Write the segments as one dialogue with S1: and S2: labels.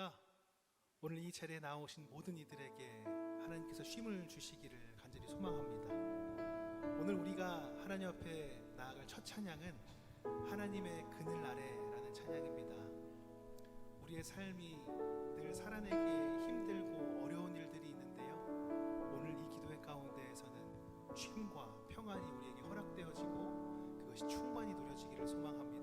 S1: 할렐루야. 오늘 이 자리에 나오신 모든 이들에게 하나님께서 쉼을 주시기를 간절히 소망합니다. 오늘 우리가 하나님 앞에 나아갈 첫 찬양은 하나님의 그늘 아래라는 찬양입니다. 우리의 삶이 늘 살아내기에 힘들고 어려운 일들이 있는데요. 오늘 이 기도회 가운데에서는 쉼과 평안이 우리에게 허락되어지고 그것이 충만히 누려지기를 소망합니다.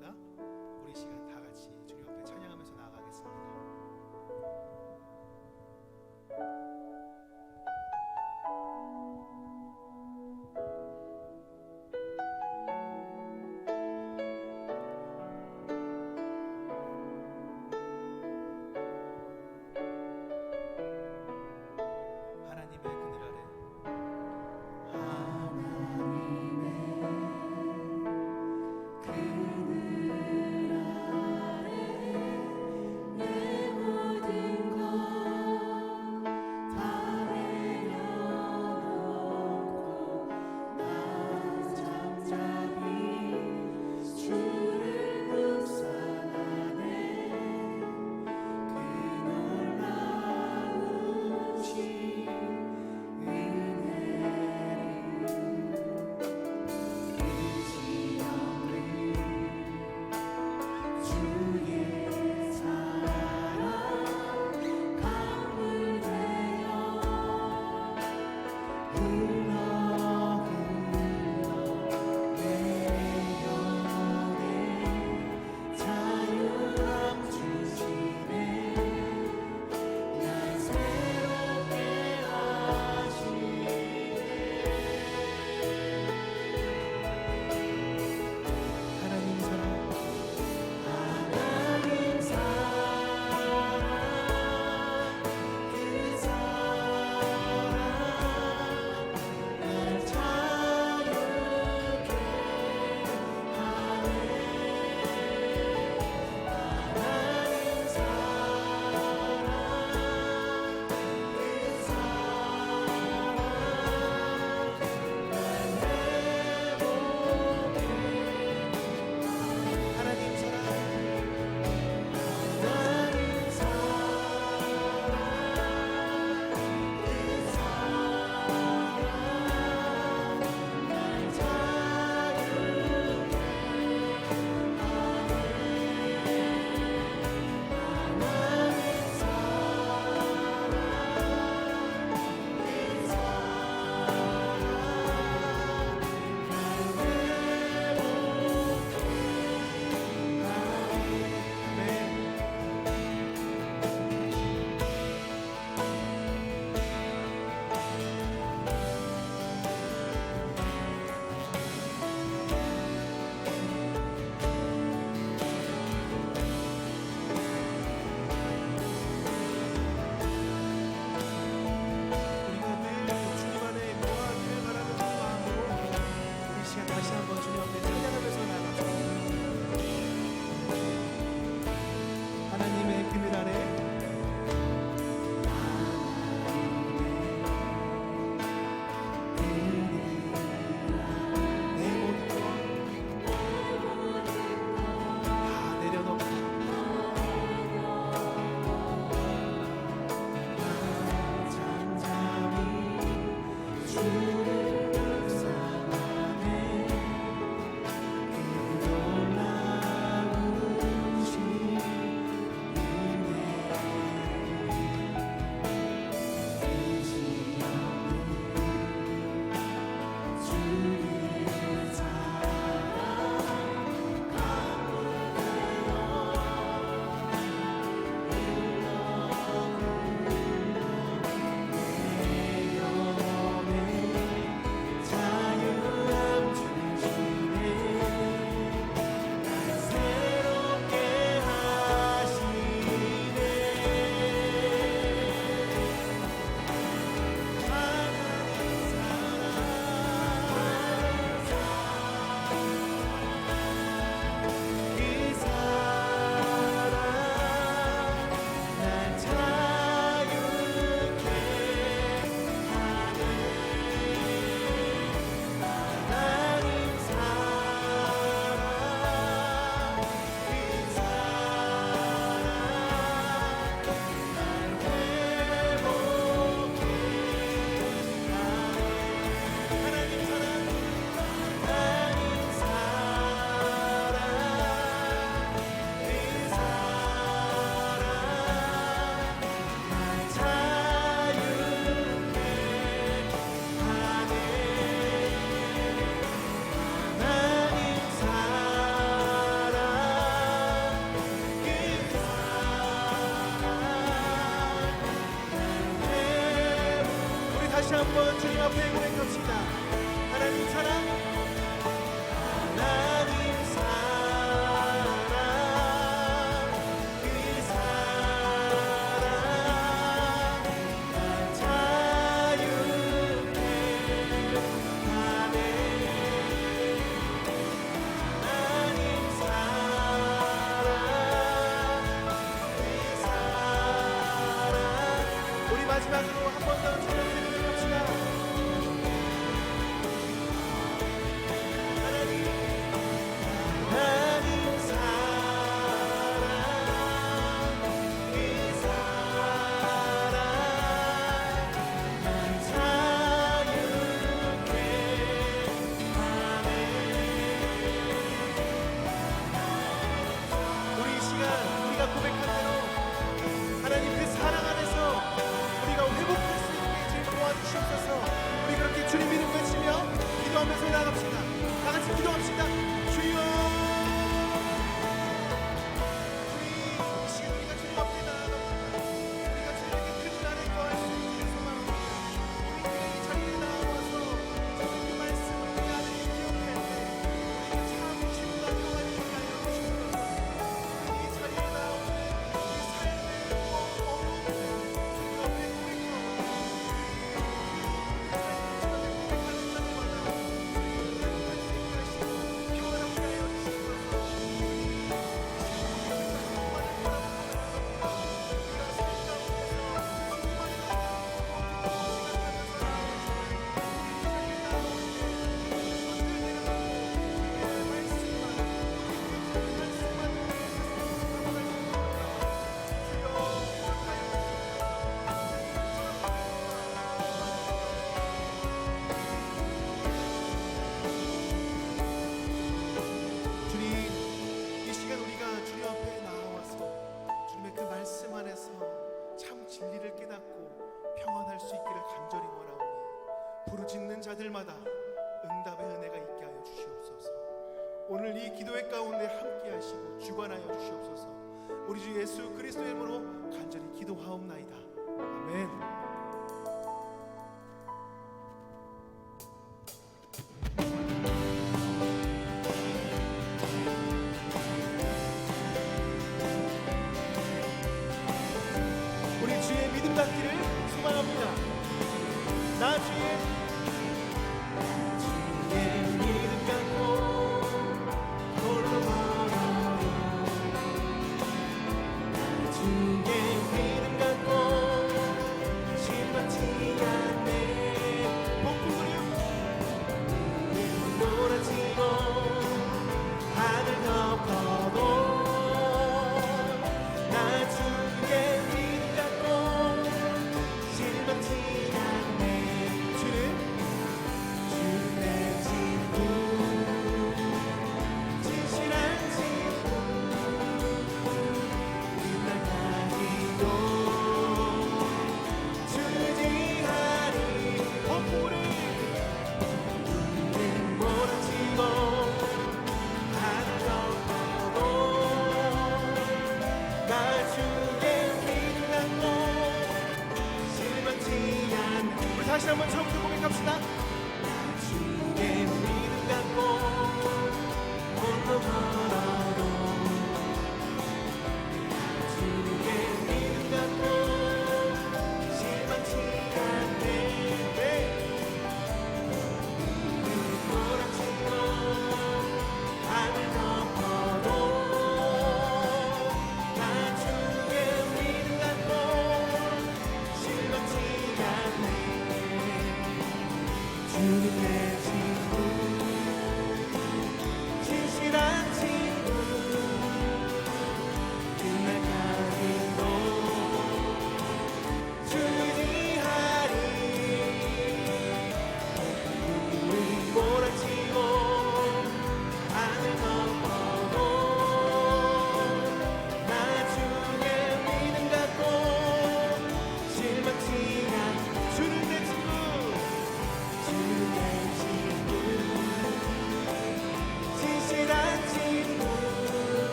S1: 다시 한번 주님 앞에 고백합시다. 하나님 사랑. 예수 그리스도의 이름으로 간절히 기도하옵나이다. 아멘. 우리 주의 믿음 받기를 소망합니다. 나 주의 나중에 빛난 실망치 않 우리 다시 한번 처음부터 고백합시다.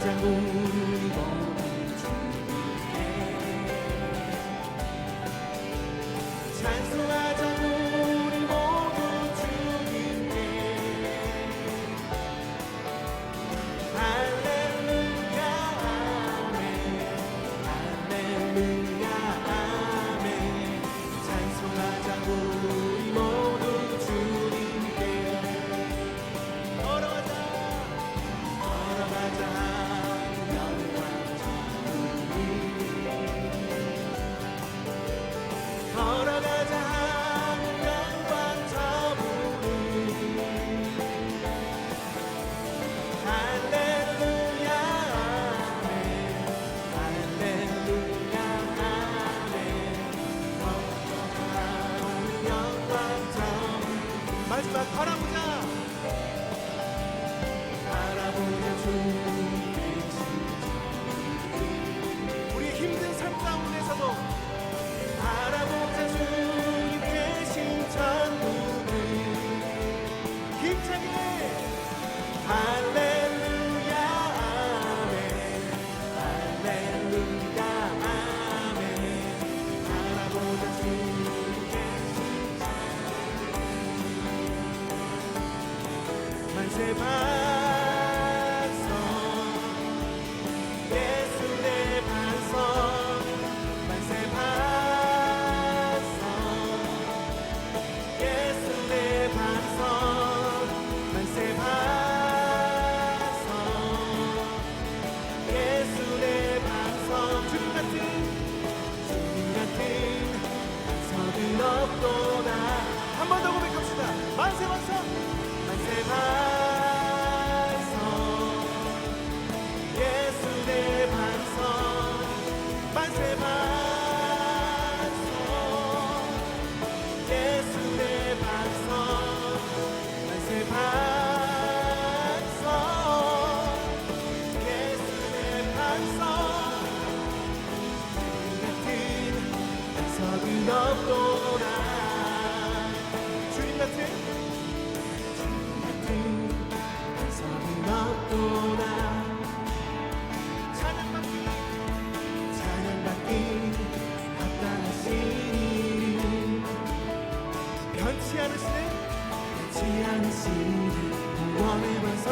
S1: 찬송 Semana.
S2: 반갑도다 주님 같은 주님 같은 사랑없도다 찬양받기 찬양받기 합당하시니. 변치 않으시네. 변치 않으시니. 구원의 반성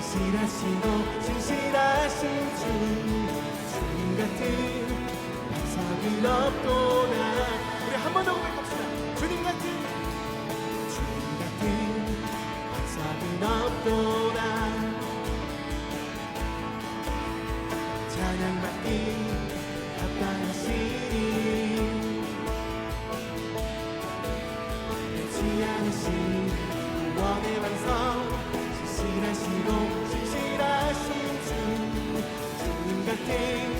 S2: 진실하시고 진실하신 주님 주님 같은 사랑없도다 King.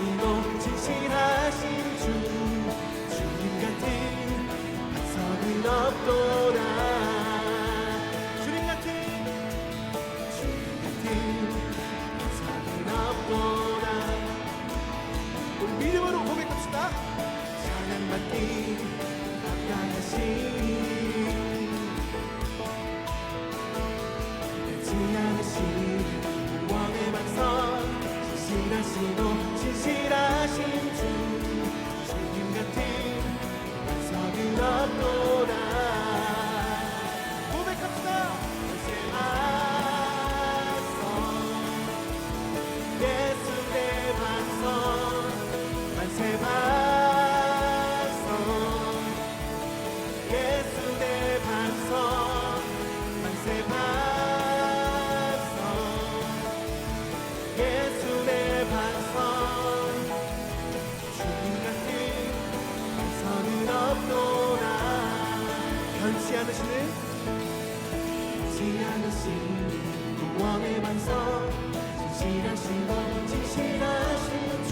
S2: 진실로 진실하신 주 주님 같은 반석은 없도다. 주님 같은 주님 같은 반석은 없도다. 우리 믿음으로 고백합시다. 사랑받기 합당하신 I don't know. 지실하신 진실하신 주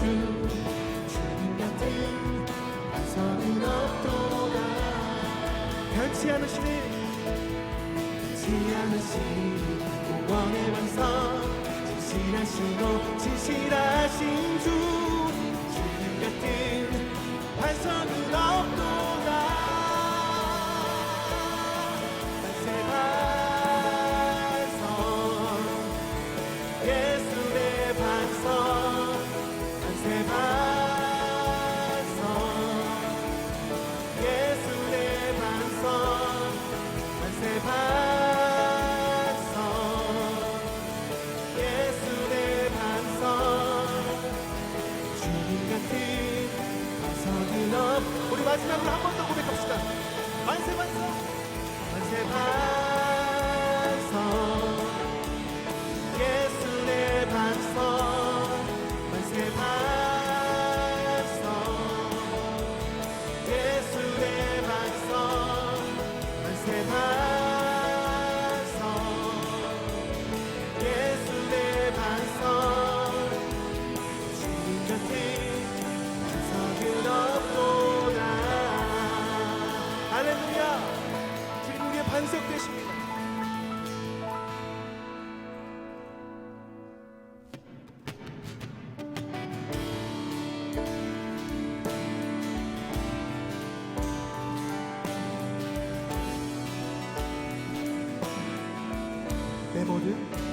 S2: 주님 같은 반석은 없도다. 변치 않으시니 변치 않으신 구원의 반석 진실하신 것 진실하신 주 주님 같은 반석은 없도다 뭐지?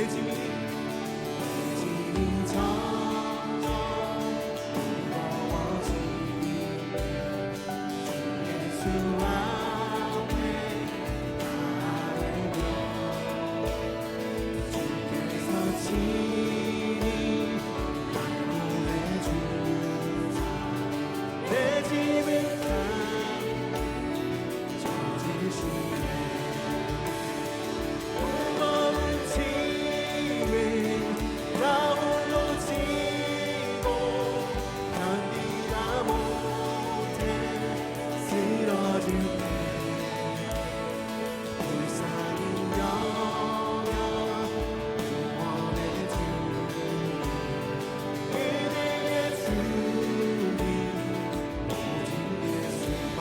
S2: Continue.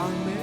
S2: 예수